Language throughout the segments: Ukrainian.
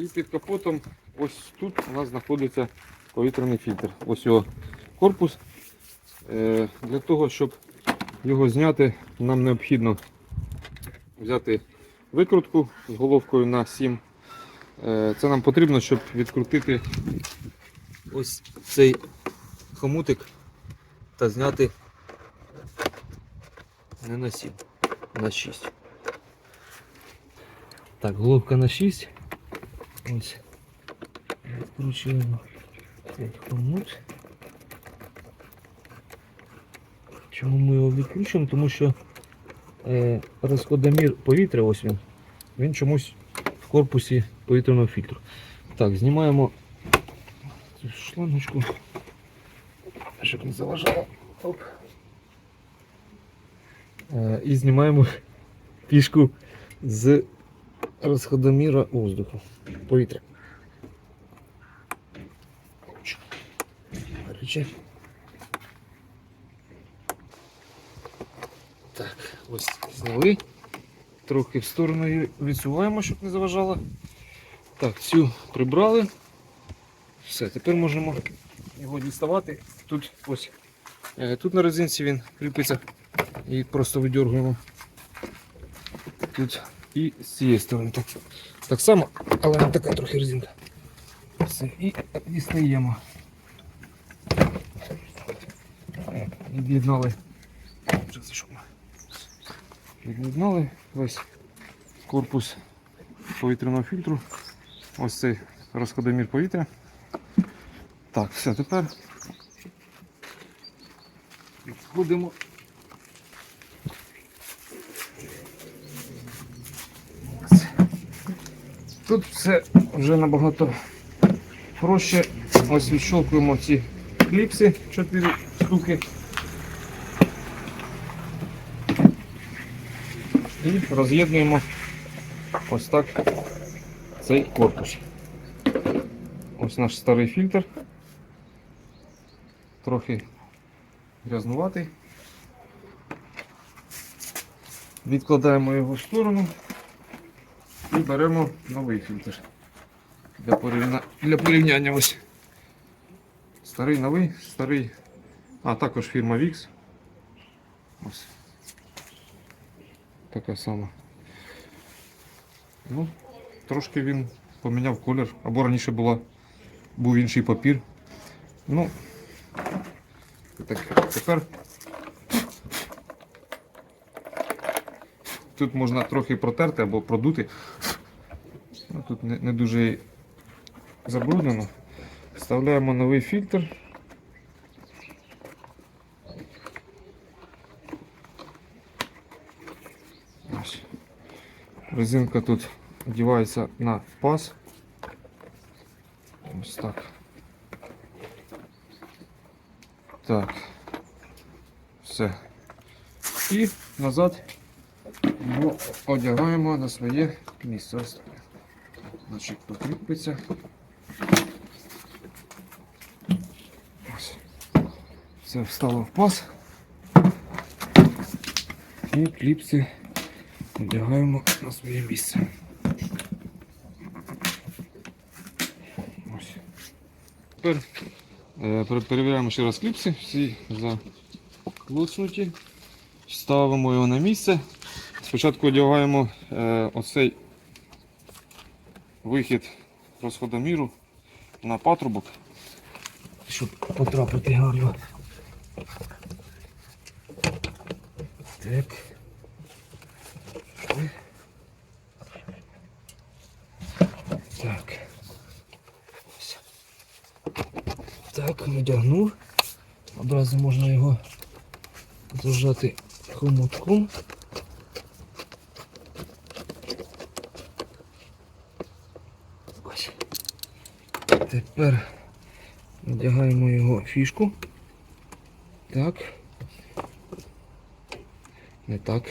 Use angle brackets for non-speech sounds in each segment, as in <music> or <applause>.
І під капотом ось тут у нас знаходиться повітряний фільтр. Ось його корпус. Е, Для того, щоб його зняти, нам необхідно взяти викрутку з головкою на 7. Е, Це нам потрібно, щоб відкрутити ось цей хомутик та зняти не на 7, на 6. Так, головка на 6. Ось. Відкручуємо цей хомут. Чому ми його відкручуємо? Тому що е, розходомір повітря, ось він, він чомусь в корпусі повітряного фільтру. Так, знімаємо цю шлангочку, щоб не заважало. Оп. Е, і знімаємо <laughs> фішку з розходоміра воздуху, повітря. Гаряче. Так, ось зняли. Трохи в сторону відсуваємо, щоб не заважало. Так, цю прибрали. Все, тепер можемо його діставати. Тут ось. е, Тут на резинці він кріпиться і просто видергуємо. Тут і з цієї сторони так, так само, але не така трохи резинка. Все, і дістаємо. Від'єднали. Від'єднали весь корпус повітряного фільтру. Ось цей розходомір повітря. Так, все, тепер відходимо. Тут все вже набагато проще. Ось відщолкуємо ці кліпси 4 штуки. І роз'єднуємо ось так цей корпус. Ось наш старий фільтр. Трохи грязнуватий. Відкладаємо його в сторону і беремо новий фільтр. Для порівняння, для порівняння ось. Старий новий, старий, а також фірма VIX. Ось. Така сама. Ну, трошки він поміняв колір, або раніше була, був інший папір. Ну, так, тепер тут можна трохи протерти або продути. Ну, тут не, не дуже забруднено. Вставляємо новий фільтр. Ось. Резинка тут одівається на паз. Ось так. Так. Все. І назад його одягаємо на своє місце. Значить, покріпиться. Ось. Це встало в паз. І кліпси одягаємо на своє місце. Ось. Тепер е, перевіряємо ще раз кліпси, всі заклуцнуті. Ставимо його на місце. Спочатку одягаємо е, оцей вихід розходоміру на патрубок, щоб потрапити гарно. Так. Так. Так, надягнув. Одразу можна його зажати хомутком. Тепер надягаємо його фішку. Так. Не так.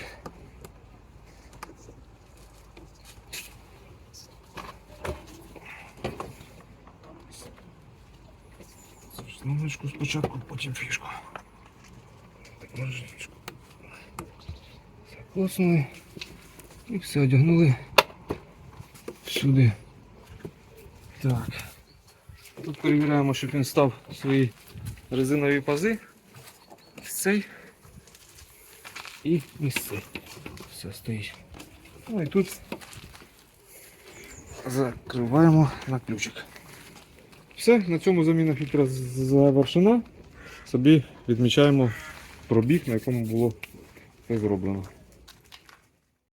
Шлангочку спочатку, потім фішку. Закоснули і все одягнули сюди Так. Тут перевіряємо, щоб він став свої резинові пази. Ось цей. І ось цей. Все стоїть. Ну і тут закриваємо на ключик. Все, на цьому заміна фільтра завершена. Собі відмічаємо пробіг, на якому було це зроблено.